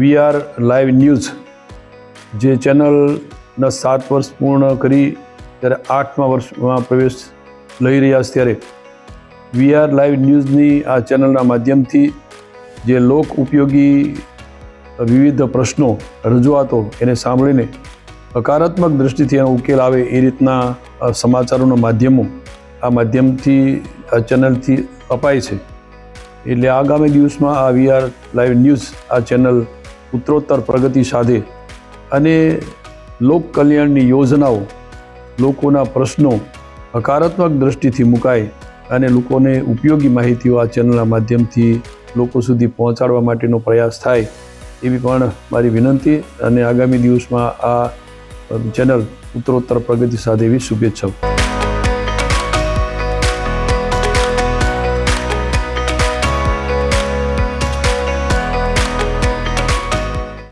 We are live news, જે ચેનલના સાત વર્ષ પૂર્ણ કરી ત્યારે આઠમા વર્ષમાં પ્રવેશ લઈ રહ્યા છે ત્યારે વી આર લાઈવ ન્યૂઝની આ ચેનલના માધ્યમથી જે લોક ઉપયોગી વિવિધ પ્રશ્નો રજૂઆતો એને સાંભળીને હકારાત્મક દૃષ્ટિથી એનો ઉકેલ આવે એ રીતના સમાચારોના માધ્યમો આ માધ્યમથી આ ચેનલથી અપાય છે. એટલે આગામી દિવસમાં આ વીઆર લાઈવ ન્યૂઝ આ ચેનલ ઉત્તરોત્તર પ્રગતિ સાધે અને લોક કલ્યાણની યોજનાઓ લોકોના પ્રશ્નો હકારાત્મક દ્રષ્ટિથી મુકાય અને લોકોને ઉપયોગી માહિતીઓ આ ચેનલના માધ્યમથી લોકો સુધી પહોંચાડવા માટેનો પ્રયાસ થાય એવી પણ મારી વિનંતી અને આગામી દિવસમાં આ ચેનલ ઉત્તરોત્તર પ્રગતિ સાધે એવી શુભેચ્છાઓ.